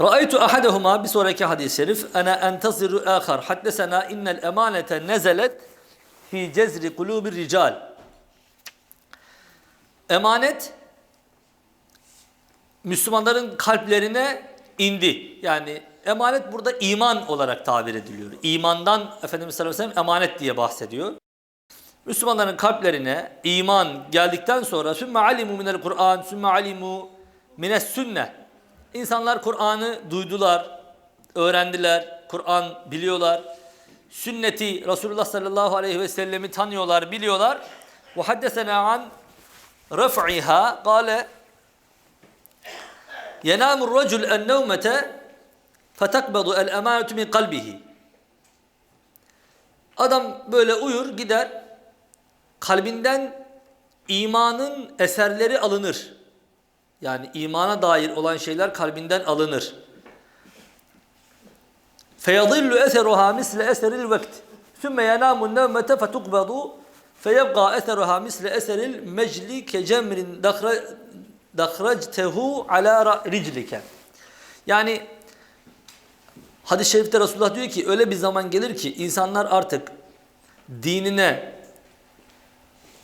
Ra'aytu ahadahuma bir sonraki hadis-i şerif ana entasiru ahar haddesena innel emanete nezelet fi cezri kulubir rical. Emanet Müslümanların kalplerine indi. Yani emanet burada iman olarak tabir ediliyor. İmandan Efendimiz sallallahu aleyhi ve sellem emanet diye bahsediyor. Müslümanların kalplerine iman geldikten sonra sümme alimu minel Kur'an, sümme alimu mines sünne. İnsanlar Kur'an'ı duydular, öğrendiler, Kur'an biliyorlar. Sünneti Resulullah sallallahu aleyhi ve sellemi tanıyorlar, biliyorlar. Ve haddesena an raf'iha kâle yenâmur racul en nevmete fetakbedu el emanetu min kalbihi. Adam böyle uyur gider kalbinden imanın eserleri alınır. Yani imana dair olan şeyler kalbinden alınır. فَيَضِلُّ اَثَرُهَا مِسْلَ اَثَرِ الْوَقْتِ ثُمَّ يَنَامُ النَّوْمَةَ فَتُقْبَضُ فَيَبْقَى اَثَرُهَا مِسْلَ اَثَرِ الْمَجْلِ كَجَمْرٍ دَخْرَجْتَهُ عَلَى رِجْلِكَ Yani hadis-i şerifte Resulullah diyor ki öyle bir zaman gelir ki insanlar artık dinine,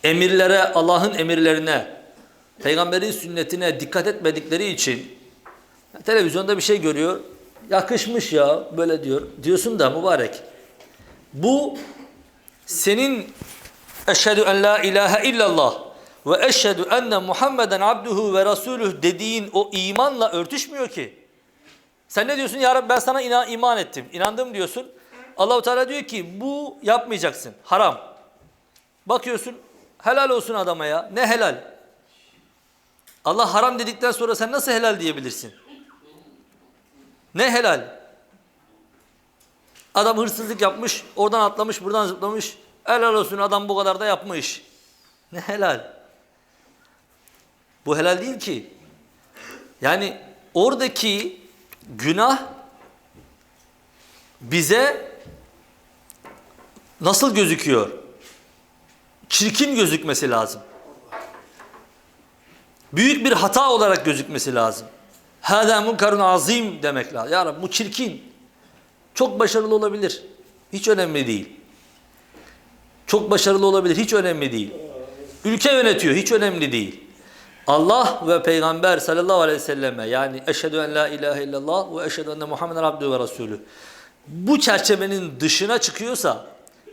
emirlere, Allah'ın emirlerine, peygamberin sünnetine dikkat etmedikleri için televizyonda bir şey görüyor. Yakışmış ya böyle diyor. Diyorsun da mübarek. Bu senin eşhedü en la ilahe illallah ve eşhedü enne Muhammeden abduhu ve rasuluh dediğin o imanla örtüşmüyor ki. Sen ne diyorsun? Ya Rabbi ben sana inan, iman ettim. İnandım diyorsun. Allahu Teala diyor ki bu yapmayacaksın. Haram. Bakıyorsun helal olsun adama ya. Ne helal? Allah haram dedikten sonra sen nasıl helal diyebilirsin? Ne helal? Adam hırsızlık yapmış, oradan atlamış, buradan zıplamış. Helal olsun adam bu kadar da yapmış. Ne helal? Bu helal değil ki. Yani oradaki günah bize nasıl gözüküyor? Çirkin gözükmesi lazım. Büyük bir hata olarak gözükmesi lazım. Hâdâ munkarun azim demek lazım. Ya Rabbi bu çirkin. Çok başarılı olabilir. Hiç önemli değil. Çok başarılı olabilir. Hiç önemli değil. Ülke yönetiyor. Hiç önemli değil. Allah ve Peygamber sallallahu aleyhi ve selleme yani eşhedü en la ilahe illallah ve eşhedü enne Muhammeden abdühü ve rasulü bu çerçevenin dışına çıkıyorsa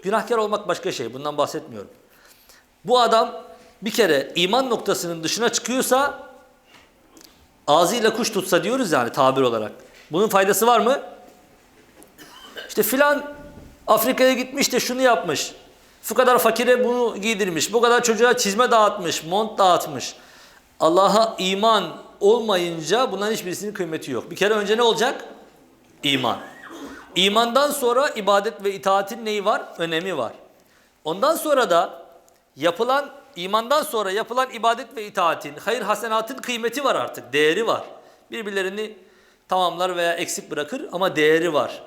günahkar olmak başka şey. Bundan bahsetmiyorum. Bu adam bir kere iman noktasının dışına çıkıyorsa ağzıyla kuş tutsa diyoruz yani tabir olarak. Bunun faydası var mı? İşte filan Afrika'ya gitmiş de şunu yapmış. Şu kadar fakire bunu giydirmiş. Bu kadar çocuğa çizme dağıtmış, mont dağıtmış. Allah'a iman olmayınca bunların hiçbirisinin kıymeti yok. Bir kere önce ne olacak? İman. İmandan sonra ibadet ve itaatin neyi var? Önemi var. Ondan sonra da yapılan imandan sonra yapılan ibadet ve itaatin, hayır hasenatın kıymeti var artık, değeri var. Birbirlerini tamamlar veya eksik bırakır ama değeri var.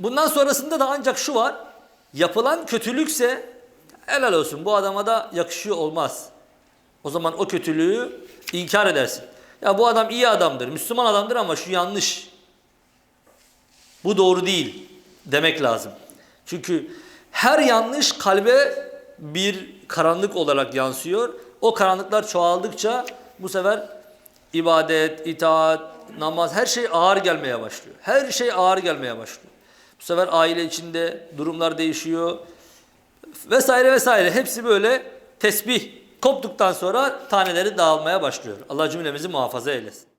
Bundan sonrasında da ancak şu var, yapılan kötülükse helal olsun bu adama da yakışıyor olmaz. O zaman o kötülüğü inkar edersin. Ya bu adam iyi adamdır, Müslüman adamdır ama şu yanlış. Bu doğru değil demek lazım. Çünkü her yanlış kalbe bir karanlık olarak yansıyor. O karanlıklar çoğaldıkça bu sefer ibadet, itaat, namaz her şey ağır gelmeye başlıyor. Her şey ağır gelmeye başlıyor. Bu sefer aile içinde durumlar değişiyor. Vesaire vesaire. Hepsi böyle tesbih koptuktan sonra taneleri dağılmaya başlıyor. Allah cümlemizi muhafaza eylesin.